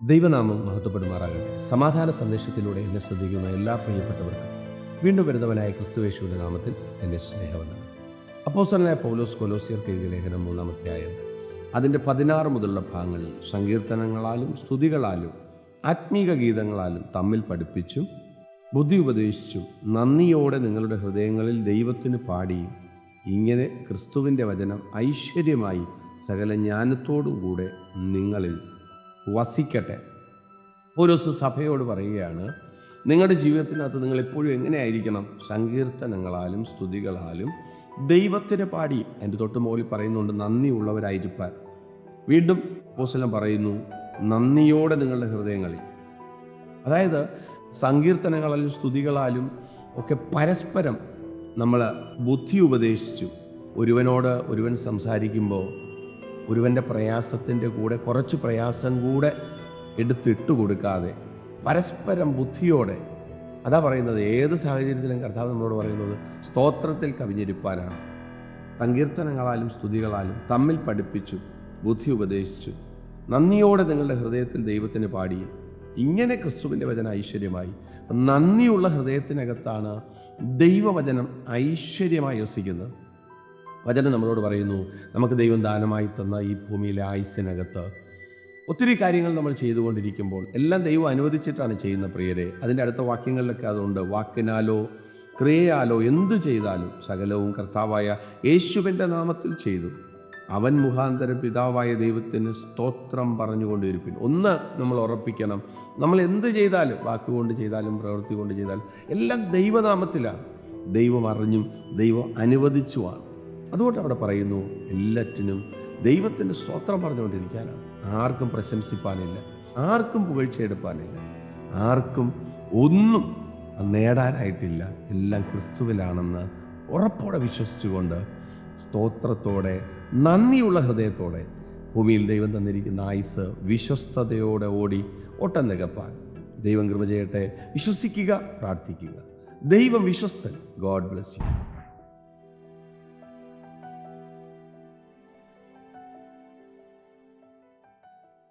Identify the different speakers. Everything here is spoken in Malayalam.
Speaker 1: ദൈവനാമം മഹത്വപ്പെടുമാറാകട്ടെ. സമാധാന സന്ദേശത്തിലൂടെ എന്നെ ശ്രദ്ധിക്കുന്ന എല്ലാ പ്രിയപ്പെട്ടവർക്കും വീണ്ടും വരുന്നവനായ ക്രിസ്തുവേശുവിന്റെ നാമത്തിൽ എന്നെ സ്നേഹവന്ദനം. അപ്പോസലായ പൗലോസ് കൊലോസിയർക്ക് എഴുതിയ ലേഖനം മൂന്നാമധ്യായം അതിന്റെ പതിനാറ് മുതലുള്ള ഭാഗങ്ങളിൽ സങ്കീർത്തനങ്ങളാലും സ്തുതികളാലും ആത്മീക ഗീതങ്ങളാലും തമ്മിൽ പഠിപ്പിച്ചും ബുദ്ധി ഉപദേശിച്ചും നന്ദിയോടെ നിങ്ങളുടെ ഹൃദയങ്ങളിൽ ദൈവത്തിന് പാടിയും ഇങ്ങനെ ക്രിസ്തുവിന്റെ വചനം ഐശ്വര്യമായി സകല ജ്ഞാനത്തോടും കൂടെ നിങ്ങളിൽ വസിക്കട്ടെ. ഓരോസ് സഭയോട് പറയുകയാണ് നിങ്ങളുടെ ജീവിതത്തിനകത്ത് നിങ്ങൾ എപ്പോഴും എങ്ങനെയായിരിക്കണം? സങ്കീർത്തനങ്ങളാലും സ്തുതികളാലും ദൈവത്തിന് പാടി. എന്റെ തൊട്ട് മുകളിൽ പറയുന്നുണ്ട് നന്ദിയുള്ളവരായിരിക്കാൻ വീണ്ടും പോസലം പറയുന്നു നന്ദിയോടെ നിങ്ങളുടെ ഹൃദയങ്ങളിൽ. അതായത് സങ്കീർത്തനങ്ങളാലും സ്തുതികളാലും ഒക്കെ പരസ്പരം നമ്മൾ ബുദ്ധി ഉപദേശിച്ചു. ഒരുവനോട് ഒരുവൻ സംസാരിക്കുമ്പോൾ ഒരുവന്റെ പ്രയാസത്തിന്റെ കൂടെ കുറച്ച് പ്രയാസം കൂടെ എടുത്തിട്ട് കൊടുക്കാതെ പരസ്പരം ബുദ്ധിയോടെ അതാ പറയുന്നത് ഏത് സാഹചര്യത്തിലും കർത്താവ് നമ്മളോട് പറയുന്നത് സ്തോത്രത്തിൽ കവിഞ്ഞിരിപ്പാനാണ്. സങ്കീർത്തനങ്ങളാലും സ്തുതികളാലും തമ്മിൽ പഠിപ്പിച്ചു ബുദ്ധി ഉപദേശിച്ചു. നന്ദിയോടെ നിങ്ങളുടെ ഹൃദയത്തിൽ ദൈവത്തിന് പാടിയും. ഇങ്ങനെ ക്രിസ്തുവിന്റെ വചന ഐശ്വര്യമായി. നന്ദിയുള്ള ഹൃദയത്തിനകത്താണ് ദൈവവചനം ഐശ്വര്യമായി വസിക്കുന്നത്. വചനം നമ്മളോട് പറയുന്നു നമുക്ക് ദൈവം ദാനമായി തന്ന ഈ ഭൂമിയിലെ ആയുസ്സിനകത്ത് ഒത്തിരി കാര്യങ്ങൾ നമ്മൾ ചെയ്തുകൊണ്ടിരിക്കുമ്പോൾ എല്ലാം ദൈവം അനുവദിച്ചിട്ടാണ് ചെയ്യുന്ന പ്രിയരെ. അതിന്റെ അടുത്ത വാക്യങ്ങളിലൊക്കെ അതുണ്ട് വാക്കിനാലോ ക്രിയയാലോ എന്തു ചെയ്താലും സകലവും കർത്താവായ യേശുവിന്റെ നാമത്തിൽ ചെയ്തു. അവൻ മുഖാന്തരം പിതാവായ ദൈവത്തിന് സ്തോത്രം പറഞ്ഞുകൊണ്ടിരിപ്പിൻ. ഒന്ന് നമ്മൾ ഉറപ്പിക്കണം നമ്മൾ എന്ത് ചെയ്താലും വാക്കുകൊണ്ട് ചെയ്താലും പ്രവൃത്തി കൊണ്ട് ചെയ്താലും എല്ലാം ദൈവനാമത്തിലാണ്. ദൈവം അറിഞ്ഞും ദൈവം അനുവദിച്ചുമാണ്. അതുകൊണ്ട് അവിടെ പറയുന്നു എല്ലാറ്റിനും ദൈവത്തിന്റെ സ്തോത്രം പറഞ്ഞുകൊണ്ടിരിക്കാനാണ് ആർക്കും പ്രശംസിപ്പാനില്ല ആർക്കും പുകഴ്ചയെടുപ്പാനില്ല ആർക്കും ഒന്നും നേടാനായിട്ടില്ല. എല്ലാം ക്രിസ്തുവിലാണെന്ന് ഉറപ്പോടെ വിശ്വസിച്ചുകൊണ്ട് സ്തോത്രത്തോടെ നന്ദിയുള്ള ഹൃദയത്തോടെ ഭൂമിയിൽ ദൈവം തന്നിരിക്കുന്ന ആയുസ് വിശ്വസ്തയോടെ ഓടി ഒട്ടം നികപ്പാൻ. ദൈവം കൃപ ചെയ്യട്ടെ. വിശ്വസിക്കുക പ്രാർത്ഥിക്കുക. ദൈവം വിശ്വസ്തൻ. God bless you.